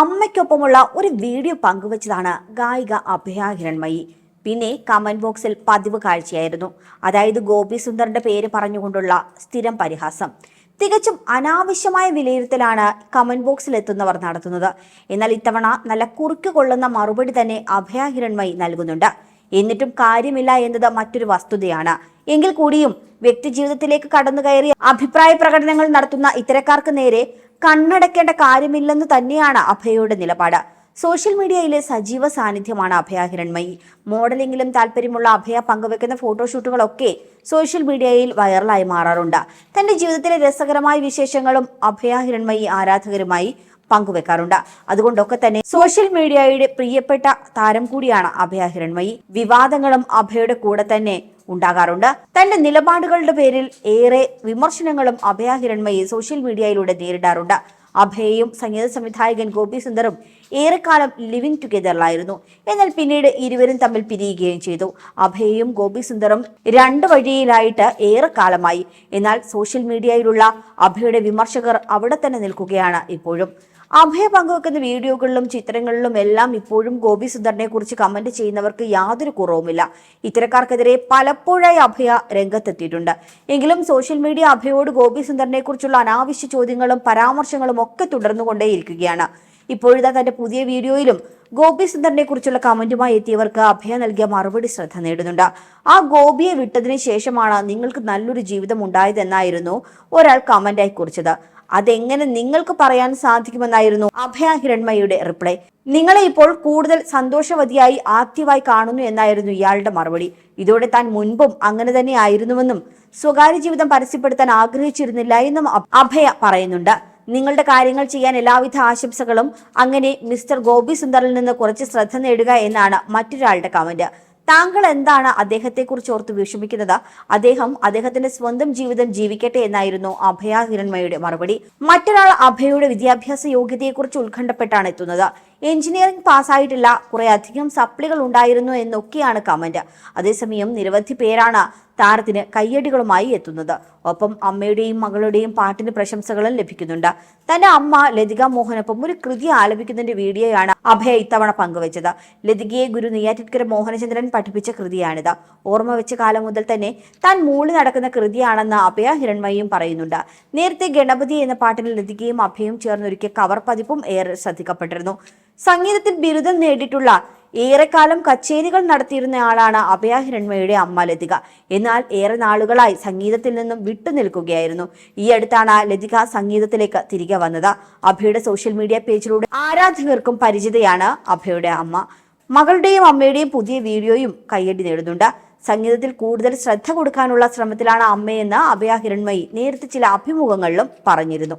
അമ്മയ്ക്കൊപ്പമുള്ള ഒരു വീഡിയോ പങ്കുവച്ചതാണ് ഗായിക അഭയ ഹിരൺമയി പിന്നെ കമന്റ് ബോക്സിൽ പതിവ് കാഴ്ചയായിരുന്നു. അതായത് ഗോപി സുന്ദറിന്റെ പേര് പറഞ്ഞുകൊണ്ടുള്ള സ്ഥിരം പരിഹാസം. തികച്ചും അനാവശ്യമായ വിലയിരുത്തലാണ് കമന്റ് ബോക്സിൽ എത്തുന്നവർ നടത്തുന്നത്. എന്നാൽ ഇത്തവണ നല്ല കുറുക്ക് കൊള്ളുന്ന മറുപടി തന്നെ അഭയ ഹിരൺമയി നൽകുന്നുണ്ട്. എന്നിട്ടും കാര്യമില്ല എന്നത് മറ്റൊരു വസ്തുതയാണ്. എങ്കിൽ കൂടിയും വ്യക്തി ജീവിതത്തിലേക്ക് കടന്നു കയറി അഭിപ്രായ പ്രകടനങ്ങൾ നടത്തുന്ന ഇത്തരക്കാർക്ക് നേരെ കണ്ണടക്കേണ്ട കാര്യമില്ലെന്ന് തന്നെയാണ് അഭയയുടെ നിലപാട്. സോഷ്യൽ മീഡിയയിലെ സജീവ സാന്നിധ്യമാണ് അഭയ ഹിരൺമയി. മോഡലിംഗിലും താല്പര്യമുള്ള അഭയ പങ്കുവെക്കുന്ന ഫോട്ടോഷൂട്ടുകളൊക്കെ സോഷ്യൽ മീഡിയയിൽ വൈറലായി മാറാറുണ്ട്. തന്റെ ജീവിതത്തിലെ രസകരമായ വിശേഷങ്ങളും അഭയ ഹിരൺമയി ആരാധകരുമായി പങ്കുവെക്കാറുണ്ട്. അതുകൊണ്ടൊക്കെ തന്നെ സോഷ്യൽ മീഡിയയുടെ പ്രിയപ്പെട്ട താരം കൂടിയാണ് അഭയ ഹിരൺമയി. വിവാദങ്ങളും അഭയുടെ കൂടെ തന്നെ ഉണ്ടാകാറുണ്ട്. തന്റെ നിലപാടുകളുടെ പേരിൽ ഏറെ വിമർശനങ്ങളും അഭയ ഹിരൺമയി സോഷ്യൽ മീഡിയയിലൂടെ നേരിടാറുണ്ട്. അഭയയും സംഗീത സംവിധായകൻ ഗോപി സുന്ദറും ഏറെക്കാലം ലിവിംഗ് ടുഗദറിലായിരുന്നു. എന്നാൽ പിന്നീട് ഇരുവരും തമ്മിൽ പിരിയുകയും ചെയ്തു. അഭയയും ഗോപി സുന്ദറും രണ്ട് വഴിയിലായിട്ട് ഏറെക്കാലമായി. എന്നാൽ സോഷ്യൽ മീഡിയയിലുള്ള അഭയുടെ വിമർശകർ അവിടെ തന്നെ നിൽക്കുകയാണ് ഇപ്പോഴും. അഭയ പങ്കുവെക്കുന്ന വീഡിയോകളിലും ചിത്രങ്ങളിലും എല്ലാം ഇപ്പോഴും ഗോപി സുന്ദറിനെ കുറിച്ച് കമന്റ് ചെയ്യുന്നവർക്ക് യാതൊരു കുറവുമില്ല. ഇത്തരക്കാർക്കെതിരെ പലപ്പോഴായി അഭയ രംഗത്തെത്തിയിട്ടുണ്ട്. എങ്കിലും സോഷ്യൽ മീഡിയ അഭയോട് ഗോപി സുന്ദറിനെ കുറിച്ചുള്ള അനാവശ്യ ചോദ്യങ്ങളും പരാമർശങ്ങളും ഒക്കെ തുടർന്നുകൊണ്ടേയിരിക്കുകയാണ്. ഇപ്പോഴത്തെ തന്റെ പുതിയ വീഡിയോയിലും ഗോപി സുന്ദറിനെ കുറിച്ചുള്ള കമന്റുമായി എത്തിയവർക്ക് അഭയ നൽകിയ മറുപടി ശ്രദ്ധ നേടുന്നുണ്ട്. ആ ഗോപിയെ വിട്ടതിന് ശേഷമാണ് നിങ്ങൾക്ക് നല്ലൊരു ജീവിതം ഉണ്ടായതെന്നായിരുന്നു ഒരാൾ കമന്റായി കുറിച്ചത്. അതെങ്ങനെ നിങ്ങൾക്ക് പറയാൻ സാധിക്കുമെന്നായിരുന്നു അഭയ ഹിരൺമയുടെ റിപ്ലൈ. നിങ്ങളെ ഇപ്പോൾ കൂടുതൽ സന്തോഷവതിയായി ആക്റ്റീവായി കാണുന്നു എന്നായിരുന്നു ഇയാളുടെ മറുപടി. ഇതോടെ താൻ മുൻപും അങ്ങനെ തന്നെ ആയിരുന്നുവെന്നും സ്വകാര്യ ജീവിതം പരസ്യപ്പെടുത്താൻ ആഗ്രഹിച്ചിരുന്നില്ല എന്നും അഭയ പറയുന്നുണ്ട്. നിങ്ങളുടെ കാര്യങ്ങൾ ചെയ്യാൻ എല്ലാവിധ ആശംസകളും അങ്ങനെ മിസ്റ്റർ ഗോപി സുന്ദറിൽ നിന്ന് കുറച്ച് ശ്രദ്ധ നേടുക എന്നാണ് മറ്റൊരാളുടെ കമന്റ്. താങ്കൾ എന്താണ് അദ്ദേഹത്തെക്കുറിച്ച് ഓർത്ത് വിഷമിക്കുന്നത്? അദ്ദേഹം അദ്ദേഹത്തിന്റെ സ്വന്തം ജീവിതം ജീവിക്കട്ടെ എന്നായിരുന്നു അഭയ ഹിരൺമയുടെ മറുപടി. മറ്റൊരാൾ അഭയയുടെ വിദ്യാഭ്യാസ യോഗ്യതയെക്കുറിച്ച് ഉത്കണ്ഠപ്പെട്ടാണ് എത്തുന്നത്. എഞ്ചിനീയറിംഗ് പാസ്സായിട്ടില്ല. കുറെ അധികം സപ്ലികൾ ഉണ്ടായിരുന്നു എന്നൊക്കെയാണ് കമന്റ്. അതേസമയം നിരവധി പേരാണ് താരത്തിന് കയ്യടികളുമായി എത്തുന്നത്. ഒപ്പം അമ്മയുടെയും മകളുടെയും പാട്ടിന് പ്രശംസകളും ലഭിക്കുന്നുണ്ട്. തന്റെ അമ്മ ലതിക മോഹനൊപ്പം ഒരു കൃതി ആലപിക്കുന്നതിന്റെ വീഡിയോയാണ് അഭയ ഇത്തവണ പങ്കുവച്ചത്. ലതികയെ ഗുരു നെയ്യാറ്റിൻകര മോഹനചന്ദ്രൻ പഠിപ്പിച്ച കൃതിയാണിത്. ഓർമ്മ വെച്ച കാലം മുതൽ തന്നെ താൻ മൂളി നടക്കുന്ന കൃതിയാണെന്ന് അഭയ ഹിരൺമയും പറയുന്നുണ്ട്. നേരത്തെ ഗണപതി എന്ന പാട്ടിന് ലതികയും അഭയും ചേർന്നൊരുക്കിയ കവർ പതിപ്പും ഏറെ ശ്രദ്ധിക്കപ്പെട്ടിരുന്നു. സംഗീതത്തിൽ ബിരുദം നേടിയിട്ടുള്ള ഏറെക്കാലം കച്ചേരികൾ നടത്തിയിരുന്ന ആളാണ് അഭയ ഹിരൺമയുടെ അമ്മ ലതിക. എന്നാൽ ഏറെ നാളുകളായി സംഗീതത്തിൽ നിന്നും വിട്ടുനിൽക്കുകയായിരുന്നു ഈ അടുത്താണ് ലതിക സംഗീതത്തിലേക്ക് തിരികെ വന്നത്. അഭയുടെ സോഷ്യൽ മീഡിയ പേജിലൂടെ ആരാധകർക്കും പരിചിതയാണ് അഭയുടെ അമ്മ. മകളുടെയും അമ്മയുടെയും പുതിയ വീഡിയോയും കയ്യടി നേടുന്നുണ്ട്. സംഗീതത്തിൽ കൂടുതൽ ശ്രദ്ധ കൊടുക്കാനുള്ള ശ്രമത്തിലാണ് അമ്മയെന്ന് അഭയ ഹിരൺമയി നേരത്തെ ചില അഭിമുഖങ്ങളിലും പറഞ്ഞിരുന്നു.